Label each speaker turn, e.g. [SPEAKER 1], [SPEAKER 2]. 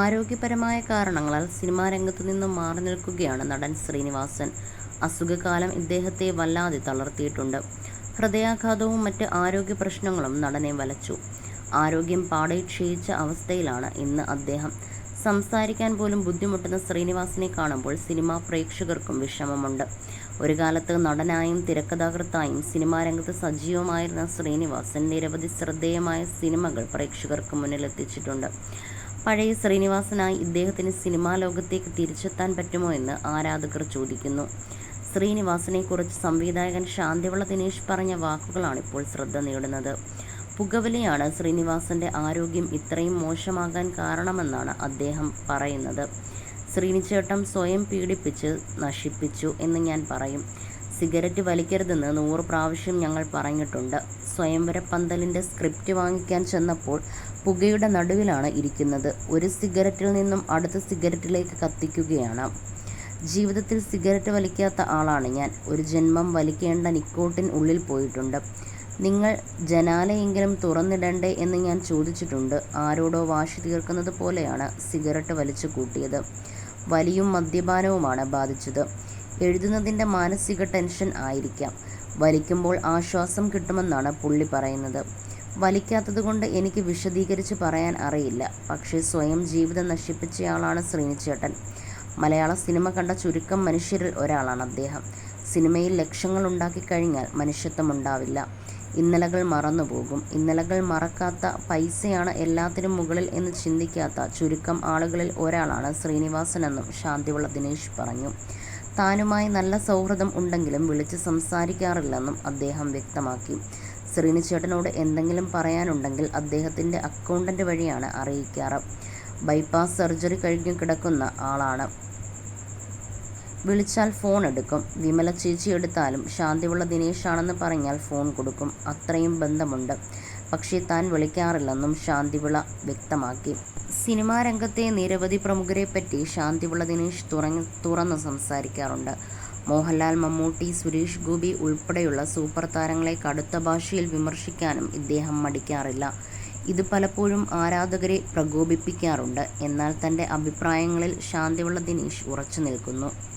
[SPEAKER 1] ആരോഗ്യപരമായ കാരണങ്ങളാൽ സിനിമാ രംഗത്തു നിന്നും മാറി നിൽക്കുകയാണ് നടൻ ശ്രീനിവാസൻ. അസുഖകാലം ഇദ്ദേഹത്തെ വല്ലാതെ തളർത്തിയിട്ടുണ്ട്. ഹൃദയാഘാതവും മറ്റ് ആരോഗ്യ പ്രശ്നങ്ങളും നടനെ വലച്ചു. ആരോഗ്യം പാടെ ക്ഷയിച്ച അവസ്ഥയിലാണ് ഇന്ന് അദ്ദേഹം. സംസാരിക്കാൻ പോലും ബുദ്ധിമുട്ടുന്ന ശ്രീനിവാസിനെ കാണുമ്പോൾ സിനിമാ പ്രേക്ഷകർക്കും വിഷമമുണ്ട്. ഒരു കാലത്ത് നടനായും തിരക്കഥാകൃത്തായും സിനിമാ രംഗത്ത് സജീവമായിരുന്ന ശ്രീനിവാസൻ നിരവധി ശ്രദ്ധേയമായ സിനിമകൾ പ്രേക്ഷകർക്ക് മുന്നിലെത്തിച്ചിട്ടുണ്ട്. പഴയ ശ്രീനിവാസനായി ഇദ്ദേഹത്തിന് സിനിമാ ലോകത്തേക്ക് തിരിച്ചെത്താൻ പറ്റുമോ എന്ന് ആരാധകർ ചോദിക്കുന്നു. ശ്രീനിവാസനെക്കുറിച്ച് സംവിധായകൻ ശാന്തിവിള ദിനേശ് പറഞ്ഞ വാക്കുകളാണിപ്പോൾ ശ്രദ്ധ നേടുന്നത്. പുകവലിയാണ് ശ്രീനിവാസന്റെ ആരോഗ്യം ഇത്രയും മോശമാകാൻ കാരണമെന്നാണ് അദ്ദേഹം പറയുന്നത്. ശ്രീനിച്ചേട്ടം സ്വയം പീഡിപ്പിച്ച് നശിപ്പിച്ചു എന്ന് ഞാൻ പറയും. സിഗരറ്റ് വലിക്കരുതെന്ന് നൂറ് പ്രാവശ്യം ഞങ്ങൾ പറഞ്ഞിട്ടുണ്ട്. സ്വയംവര പന്തലിന്റെ സ്ക്രിപ്റ്റ് വാങ്ങിക്കാൻ ചെന്നപ്പോൾ പുകയുടെ നടുവിലാണ് ഇരിക്കുന്നത്. ഒരു സിഗരറ്റിൽ നിന്നും അടുത്ത സിഗരറ്റിലേക്ക് കത്തിക്കുകയാണ്. ജീവിതത്തിൽ സിഗരറ്റ് വലിക്കാത്ത ആളാണ് ഞാൻ. ഒരു ജന്മം വലിക്കേണ്ട നിക്കോട്ടിൻ ഉള്ളിൽ പോയിട്ടുണ്ട്. നിങ്ങൾ ജനാലയെങ്കിലും തുറന്നിടണ്ടേ എന്ന് ഞാൻ ചോദിച്ചിട്ടുണ്ട്. ആരോടോ വാശി തീർക്കുന്നത് പോലെയാണ് സിഗരറ്റ് വലിച്ചു കൂട്ടിയത്. വലിയും മദ്യപാനവുമാണ് ബാധിച്ചത്. എഴുതുന്നതിന്റെ മാനസിക ടെൻഷൻ ആയിരിക്കാം. വലിക്കുമ്പോൾ ആശ്വാസം കിട്ടുമെന്നാണ് പുള്ളി പറയുന്നത്. വലിക്കാത്തതുകൊണ്ട് എനിക്ക് വിശദീകരിച്ച് പറയാൻ അറിയില്ല. പക്ഷേ സ്വയം ജീവിതം നശിപ്പിച്ചയാളാണ് ശ്രീനിച്ചേട്ടൻ. മലയാള സിനിമ കണ്ട ചുരുക്കം മനുഷ്യരിൽ ഒരാളാണ് അദ്ദേഹം. സിനിമയിൽ ലക്ഷ്യങ്ങൾ ഉണ്ടാക്കിക്കഴിഞ്ഞാൽ മനുഷ്യത്വം മനുഷ്യത്വമുണ്ടാവില്ല. ഇന്നലകൾ മറന്നുപോകും. ഇന്നലകൾ മറക്കാത്ത, പൈസയാണ് എല്ലാത്തിനും മുകളിൽ എന്ന് ചിന്തിക്കാത്ത ചുരുക്കം ആളുകളിൽ ഒരാളാണ് ശ്രീനിവാസൻ എന്നും ശാന്തിയുള്ള ദിനേശ് പറഞ്ഞു. താനുമായി നല്ല സൗഹൃദം ഉണ്ടെങ്കിലും വിളിച്ച് സംസാരിക്കാറില്ലെന്നും അദ്ദേഹം വ്യക്തമാക്കി. ശ്രീനിച്ചേട്ടനോട് എന്തെങ്കിലും പറയാനുണ്ടെങ്കിൽ അദ്ദേഹത്തിന്റെ അക്കൗണ്ടന്റ് വഴിയാണ് അറിയിക്കാറ്. ബൈപ്പാസ് സർജറി കഴിഞ്ഞു കിടക്കുന്ന ആളാണ്. വിളിച്ചാൽ ഫോൺ എടുക്കും. വിമല ചേച്ചി എടുത്താലും ശാന്തിയുള്ള ദിനേശാണെന്ന് പറഞ്ഞാൽ ഫോൺ കൊടുക്കും. അത്രയും ബന്ധമുണ്ട്. പക്ഷേ താൻ വിളിക്കാറില്ലെന്നും ശാന്തിവിള വ്യക്തമാക്കി. സിനിമാ രംഗത്തെ നിരവധി പ്രമുഖരെപ്പറ്റി ശാന്തിവിള ദിനേശ് തുറന്ന് സംസാരിക്കാറുണ്ട്. മോഹൻലാൽ, മമ്മൂട്ടി, സുരേഷ് ഗോപി ഉൾപ്പെടെയുള്ള സൂപ്പർ താരങ്ങളെ കടുത്ത ഭാഷയിൽ വിമർശിക്കാനും ഇദ്ദേഹം മടിക്കാറില്ല. ഇത് പലപ്പോഴും ആരാധകരെ പ്രകോപിപ്പിക്കാറുണ്ട്. എന്നാൽ തന്റെ അഭിപ്രായങ്ങളിൽ ശാന്തിവിള ദിനേശ് ഉറച്ചു നിൽക്കുന്നു.